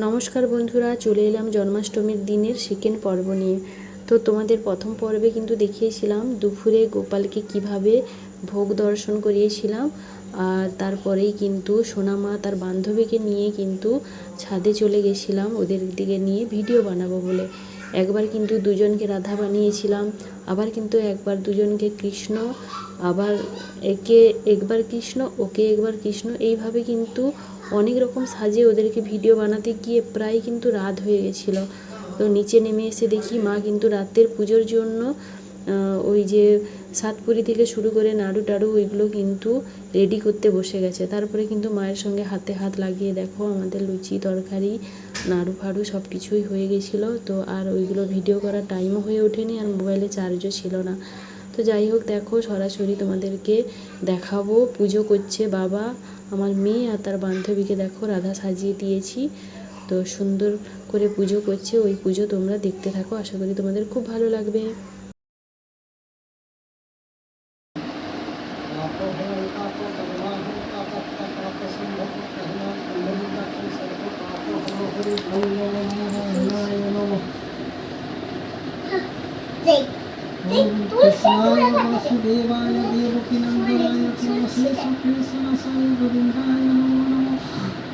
নমস্কার বন্ধুরা, চলে এলাম জন্মাষ্টমীর দিনের সেকেন্ড পর্ব নিয়ে। তো তোমাদের প্রথম পর্বে কিন্তু দেখিয়েছিলাম দুপুরে গোপালকে কীভাবে ভোগ দর্শন করিয়েছিলাম, আর তারপরেই কিন্তু সোনামা তার বান্ধবীকে নিয়ে কিন্তু ছাদে চলে গেছিলাম, ওদের দিকে নিয়ে ভিডিও বানাবো বলে। একবার কিন্তু দুজনকে রাধা বানিয়েছিলাম, আবার কিন্তু একবার দুজনকে কৃষ্ণ, আবার একে একবার কৃষ্ণ, ওকে একবার কৃষ্ণ। এইভাবে কিন্তু অনেক রকম সাজে ওদেরকে ভিডিও বানাতে গিয়ে প্রায় কিন্তু রাত হয়ে গেছিল। তো নিচে নেমে এসে দেখি মা কিন্তু রাতের পুজোর জন্য ওই যে সাতপুরি থেকে শুরু করে নাড়ু টাড়ু ওইগুলো কিন্তু রেডি করতে বসে গেছে। তারপরে কিন্তু মায়ের সঙ্গে হাতে হাত লাগিয়ে দেখো আমাদের লুচি, তরকারি, নাড়ু ফাড়ু সব কিছুই হয়ে গেছিল। তো আর ওইগুলো ভিডিও করার টাইমও হয়ে ওঠেনি আর মোবাইলে চার্জও ছিল না। তো যাই হোক দেখো সরাসরি তোমাদেরকে দেখাবো। পুজো করছে বাবা, আমার মেয়ে আর তার বান্ধবীকে দেখো রাধা সাজিয়ে দিয়েছি। তো সুন্দর করে পুজো করছে। ওই পুজো তোমরা দেখতে থাকো। আশা করি তোমাদের খুব ভালো লাগবে। Jake. कृष्णाय वासुदेवाय देवकीनन्दनाय तुलसीसुकृष्णसाय गोविन्दाय नमो नमः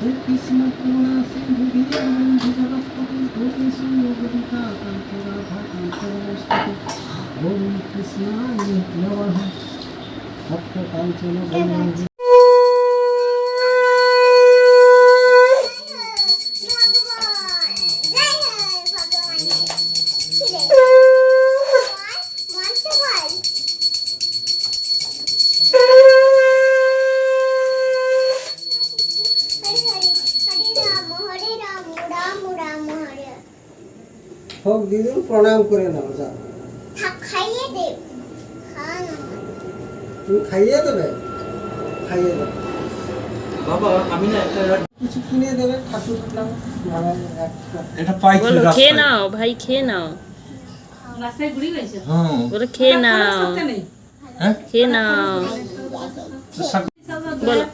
हे कृष्ण करुणा सिन्धु दीनबन्धु जगत्पति भूतेषु योगदिता कान्तराधा कान्तरमस्तुते ॐ कृष्णाय नमः भक्तकाञ्चन হোক দিদুন প্রণাম করে নাও যাও। খাইয়ে দে তুমি খাইয়ে দেবে? খাইয়ে দেবে বাবা আমি না একটা কিছু কিনে দেবে ঠাকুর নাম এটা পাইছি খেয়ে নাও ভাই খেয়ে নাও। হ্যাঁ। বলো খেয়ে নাও। হ্যাঁ? খেয়ে নাও। বলো।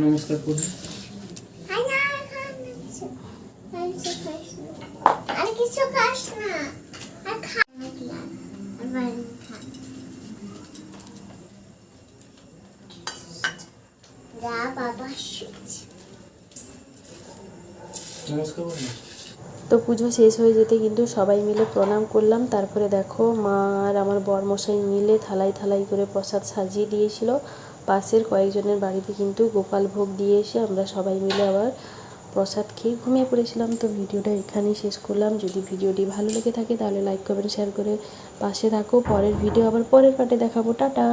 নমস্কার করুন আর কিছু খাস না আর খা এবার খা। যা বাবা শুচ্ছে নমস্কার করুন তো পুজো শেষ হয়ে যেতে কিন্তু সবাই মিলে প্রণাম করলাম। তারপরে দেখো মা আর আমার বরমশাই মিলে থালাই থালাই করে প্রসাদ সাজিয়ে দিয়েছিল। পাশের কয়েকজনের বাড়িতে কিন্তু গোপাল ভোগ দিয়ে এসে আমরা সবাই মিলে আবার প্রসাদ খেয়ে ঘুমিয়ে পড়েছিলাম। তো ভিডিওটা এখানেই শেষ করলাম। যদি ভিডিওটি ভালো লেগে থাকে তাহলে লাইক কমেন্ট শেয়ার করে পাশে থাকো। পরের ভিডিও আবার পরের পার্টে দেখাবো। টাটা!